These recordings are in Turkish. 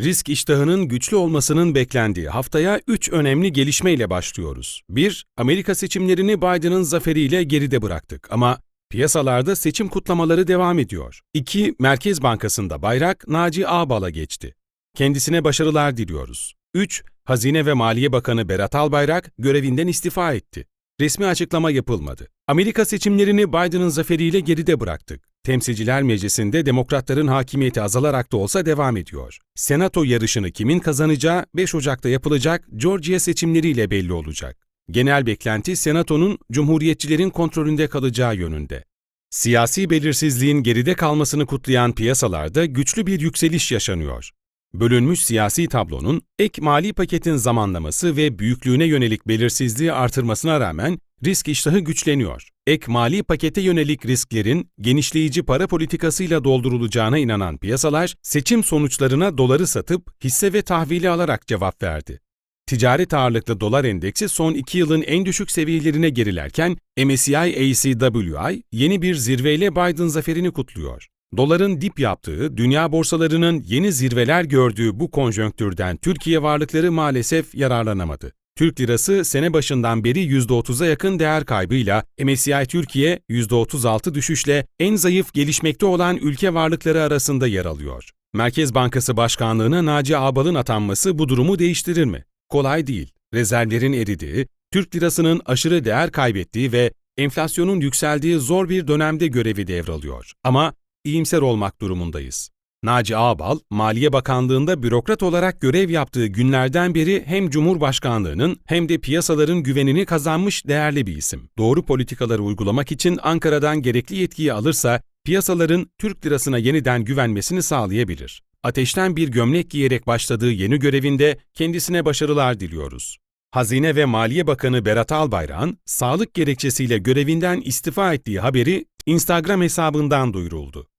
Risk iştahının güçlü olmasının beklendiği haftaya 3 önemli gelişmeyle başlıyoruz. 1. Amerika seçimlerini Biden'ın zaferiyle geride bıraktık ama piyasalarda seçim kutlamaları devam ediyor. 2. Merkez Bankası'nda bayrak Naci Ağbal'a geçti. Kendisine başarılar diliyoruz. 3. Hazine ve Maliye Bakanı Berat Albayrak görevinden istifa etti. Resmi açıklama yapılmadı. Amerika seçimlerini Biden'ın zaferiyle geride bıraktık. Temsilciler Meclisi'nde demokratların hakimiyeti azalarak da olsa devam ediyor. Senato yarışını kimin kazanacağı 5 Ocak'ta yapılacak Georgia seçimleriyle belli olacak. Genel beklenti Senato'nun Cumhuriyetçilerin kontrolünde kalacağı yönünde. Siyasi belirsizliğin geride kalmasını kutlayan piyasalarda güçlü bir yükseliş yaşanıyor. Bölünmüş siyasi tablonun ek mali paketin zamanlaması ve büyüklüğüne yönelik belirsizliği artırmasına rağmen risk iştahı güçleniyor. Ek mali pakete yönelik risklerin genişleyici para politikasıyla doldurulacağına inanan piyasalar, seçim sonuçlarına doları satıp hisse ve tahvili alarak cevap verdi. Ticaret ağırlıklı dolar endeksi son iki yılın en düşük seviyelerine gerilerken MSCI ACWI yeni bir zirveyle Biden zaferini kutluyor. Doların dip yaptığı, dünya borsalarının yeni zirveler gördüğü bu konjonktürden Türkiye varlıkları maalesef yararlanamadı. Türk lirası sene başından beri %30'a yakın değer kaybıyla MSCI Türkiye %36 düşüşle en zayıf gelişmekte olan ülke varlıkları arasında yer alıyor. Merkez Bankası Başkanlığı'na Naci Ağbal'ın atanması bu durumu değiştirir mi? Kolay değil. Rezervlerin eridiği, Türk lirasının aşırı değer kaybettiği ve enflasyonun yükseldiği zor bir dönemde görevi devralıyor. Ama iyimser olmak durumundayız. Naci Ağbal, Maliye Bakanlığı'nda bürokrat olarak görev yaptığı günlerden beri hem Cumhurbaşkanlığının hem de piyasaların güvenini kazanmış değerli bir isim. Doğru politikaları uygulamak için Ankara'dan gerekli yetkiyi alırsa, piyasaların Türk lirasına yeniden güvenmesini sağlayabilir. Ateşten bir gömlek giyerek başladığı yeni görevinde kendisine başarılar diliyoruz. Hazine ve Maliye Bakanı Berat Albayrak'ın sağlık gerekçesiyle görevinden istifa ettiği haberi Instagram hesabından duyuruldu.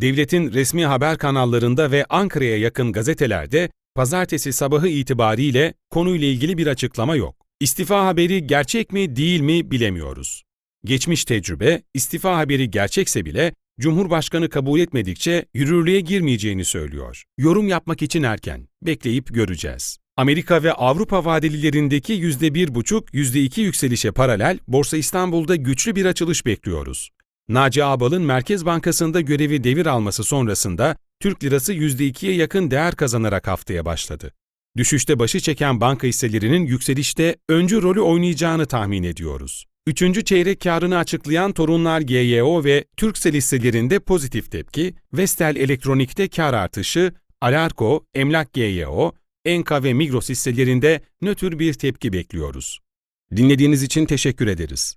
Devletin resmi haber kanallarında ve Ankara'ya yakın gazetelerde pazartesi sabahı itibariyle konuyla ilgili bir açıklama yok. İstifa haberi gerçek mi değil mi bilemiyoruz. Geçmiş tecrübe, istifa haberi gerçekse bile Cumhurbaşkanı kabul etmedikçe yürürlüğe girmeyeceğini söylüyor. Yorum yapmak için erken, bekleyip göreceğiz. Amerika ve Avrupa vadelilerindeki %1,5, %2 yükselişe paralel Borsa İstanbul'da güçlü bir açılış bekliyoruz. Naci Ağbal'ın Merkez Bankası'nda görevi devir alması sonrasında Türk lirası %2'ye yakın değer kazanarak haftaya başladı. Düşüşte başı çeken banka hisselerinin yükselişte öncü rolü oynayacağını tahmin ediyoruz. Üçüncü çeyrek karını açıklayan Torunlar GYO ve Türksel hisselerinde pozitif tepki, Vestel Elektronik'te kar artışı, Alarko, Emlak GYO, Enka ve Migros hisselerinde nötr bir tepki bekliyoruz. Dinlediğiniz için teşekkür ederiz.